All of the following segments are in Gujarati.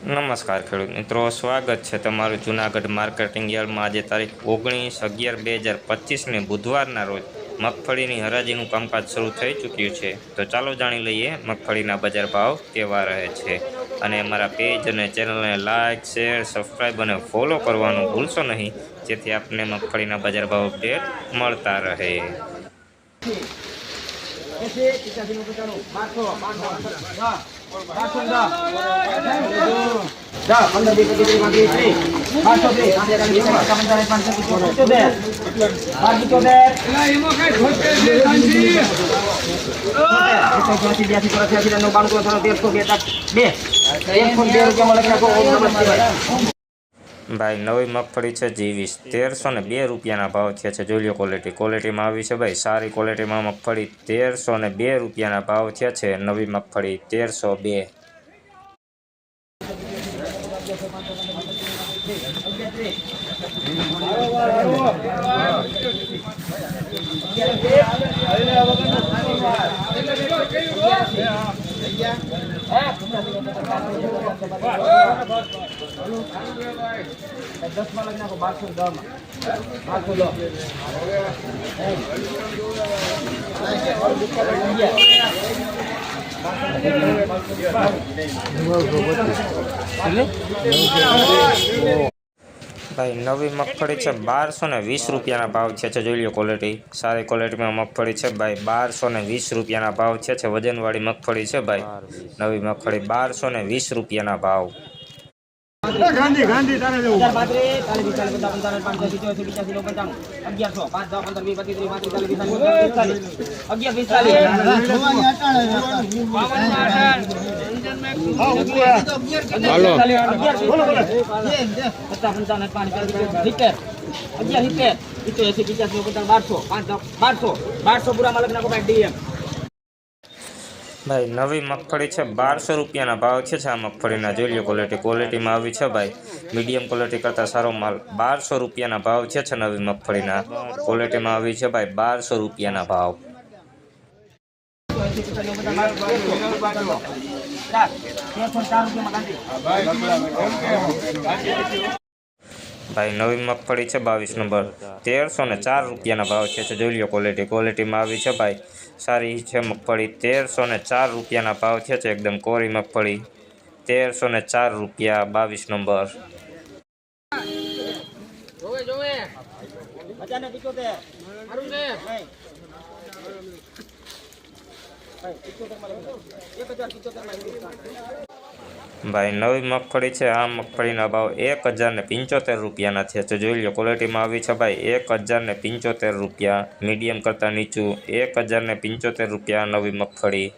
નમસ્કાર ખેડૂત મિત્રો, સ્વાગત છે તમારું જૂનાગઢ માર્કેટિંગ યાર્ડમાં. આજે તારીખ ઓગણીસ અગિયાર બે હજાર પચીસને બુધવારના રોજ મગફળીની હરાજીનું કામકાજ શરૂ થઈ ચૂક્યું છે. તો ચાલો જાણી લઈએ મગફળીના બજાર ભાવ કેવા રહે છે. અને અમારા પેજ અને ચેનલને લાઇક શેર સબસ્ક્રાઈબ અને ફોલો કરવાનું ભૂલશો નહીં. જેથી આપને મગફળીના બજાર ભાવ અપડેટ મળતા રહે. બે એકસો બે રૂપિયા મળે ભાઈ, નવી મગફળી છે જીવીસ તેરસો ને બે રૂપિયાના ભાવ થયા છે. જોઈ લો ક્વોલિટી ક્વોલિટીમાં આવી છે ભાઈ, સારી ક્વોલિટીમાં મગફળી. તેરસો ને બે રૂપિયાના ભાવ થયા છે, નવી મગફળી. તેરસો બે. ભાઈ, નવી મગફળી છે બારસો ને વીસ રૂપિયાના ભાવ છે જોઈ લો ક્વોલિટી સારી ક્વોલિટીમાં મગફળી છે ભાઈ, બારસો ને વીસ રૂપિયાના ભાવ છે, વજનવાળી મગફળી છે ભાઈ. નવી મગફળી બારસો ને વીસ રૂપિયાના ભાવ. હજાર પાંત્રીસ ચાલીસ ચાલીસ પચાસ પંચાવન પાંચસો સિત્તોતેર પચાસી નવ પંચાણું અગિયારસો પાંચ દસ પંદર વીસ પચીસ ત્રીસ પાંત્રીસ ચાલીસ પિસ્તાલીસ અગિયાર પિસ્તાલીસ. પચાસ પંચાવન પાંચ સિત્તેર. અગિયાર સિત્તેર. સિત્તેર એસી પચાસી બારસો. પાંચ બારસો. બારસો માલક ના નાખો ભાઈ ડીએમ. ભાઈ, નવી મગફળી છે, બારસો રૂપિયાના ભાવ છે આ મગફળીના. જોઈ લો ક્વોલિટી ક્વોલિટીમાં આવી છે ભાઈ. મીડિયમ ક્વોલિટી કરતાં સારો માલ. બારસો રૂપિયાના ભાવ છે છે નવી મગફળીના. ક્વોલિટીમાં આવી છે ભાઈ, બારસો રૂપિયાના ભાવ. ભાઈ નવી મગફળી છે બાવીસ નંબર. તેરસો ને ચાર રૂપિયાના ભાવ છે જોઈ લો ક્વોલિટી ક્વોલિટીમાં આવી છે ભાઈ. સારી છે મગફળી. તેરસો ને ચાર રૂપિયાના ભાવ છે છે. એકદમ કોરી મગફળી. તેરસો ને ચાર રૂપિયા બાવીસ નંબર. એક હજાર ભાઈ, નવી મગફળી છે. આ મગફળીના ભાવ એક હજારને પંચોતેર રૂપિયાના છે. તો જોઈ લો ક્વોલિટીમાં આવી છે ભાઈ. એક હજારને પંચોતેર રૂપિયા. મીડિયમ કરતાં નીચું. એક હજાર ને પંચોતેર રૂપિયા નવી મગફળી.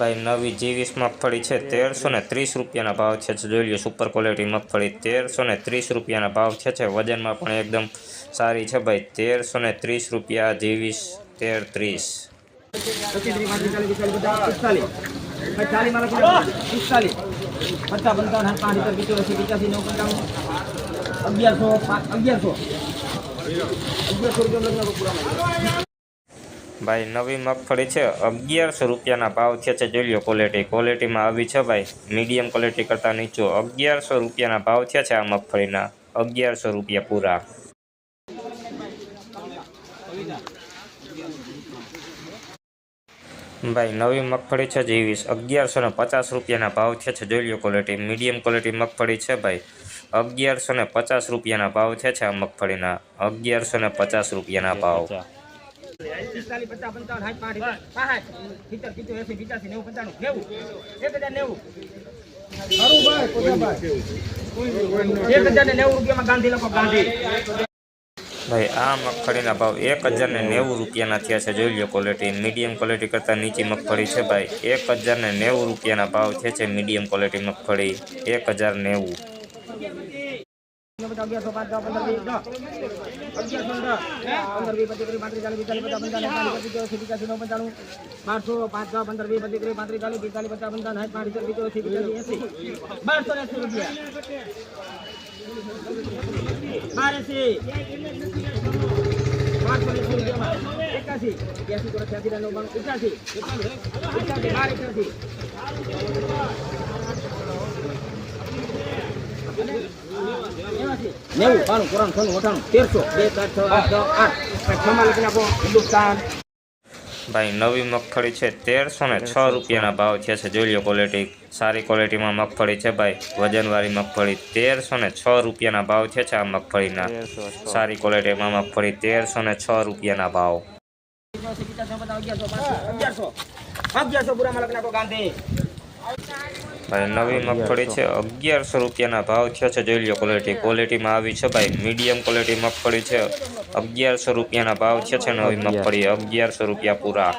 ભાઈ નવી જીવીસ મગફળી છે તેરસો ને ત્રીસ રૂપિયાના ભાવ છે જોઈ લો સુપર ક્વોલિટી મગફળી તેરસો ને ત્રીસ રૂપિયાના ભાવ છે છે વજનમાં પણ એકદમ સારી છે ભાઈ તેરસો ને ત્રીસ રૂપિયા જીવીસ તેર ત્રીસ અગિયારસો અગિયારસો અગિયારસો રૂપિયા ભાઈ, નવી મગફળી છે. અગિયારસો રૂપિયાના ભાવ છે છે. જોઈ લો ક્વોલિટી ક્વોલિટીમાં આવી છે ભાઈ. મીડિયમ ક્વોલિટી કરતાં નીચો. અગિયારસો રૂપિયાના ભાવ છે છે આ મગફળીના. અગિયારસો રૂપિયા પૂરા. ભાઈ, નવી મગફળી છે જેવીસ. અગિયારસો ને પચાસ રૂપિયાના ભાવ છે છે. જોઈ લો ક્વોલિટી મીડિયમ ક્વોલિટી મગફળી છે ભાઈ. અગિયારસો ને પચાસ રૂપિયાના ભાવ છે છે આ મગફળીના. અગિયારસો ને પચાસ રૂપિયાના ભાવ. પિસ્તાલીસ પચાસ પંચાવન એક હજાર ને નેવું ભાઈ, આ મગફળીના ભાવ એક હજાર ને નેવું રૂપિયાના થયા છે. જોઈ લો ક્વોલિટી મીડિયમ ક્વોલિટી કરતાં નીચી મગફળી છે ભાઈ. એક હજાર ને નેવું રૂપિયાના ભાવ થયા છે મીડિયમ ક્વોલિટી મગફળી. એક હજાર નેવું. અગિયારસો પાંચ પંદર વીસ અગિયારસો દસ પંદર વીસ પચીસ ત્રીસ પાંત્રીસ ચાલીસ પિસ્તાલીસ પચાસ પંચાવન સાઠ પચીસ ચોસી પચાસી નવ પંચાણું બારસો પાંચ પંદર વીસ પચીસ ત્રીસ પાંત્રીસ ચાલીસ પિસ્તાલીસ પચાસ પંચાવન સાઠ પાંચ સિત્તેર પિચોતેર એસી બારસો એસી રૂપિયા બાર એસી રૂપિયામાં એકાસી એક્યાસી કરો છ્યાસી નવ બાણું એકાસી એકાસી બાર એકાસી નેવું બાણું ચોરાણું છન્નું અઠાણું તેરસો બે ચાર છ આઠ આઠ છમાં લખી નાખો હિન્દુસ્તાન ભાઈ નવી મગફળી છે તેરસો ને છ રૂપિયાના ભાવ છે જોઈ લો ક્વોલિટી સારી ક્વોલિટીમાં મગફળી છે ભાઈ વજનવાળી મગફળી તેરસો ને છ રૂપિયાના ભાવ છે આ મગફળીના સારી ક્વોલિટીમાં મગફળી તેરસો ને છ રૂપિયાના ભાવ અગિયારસો પૂરામાં ગાંધી ભાઈ નવી મગફળી છે અગિયારસો રૂપિયાના ભાવ થયો છે જોઈ લો ક્વોલિટી ક્વોલિટીમાં આવી છે ભાઈ. મીડિયમ ક્વોલિટી મગફળી છે. અગિયારસો રૂપિયાના ભાવ થયા છે નવી મગફળી. અગિયારસો રૂપિયા પૂરા.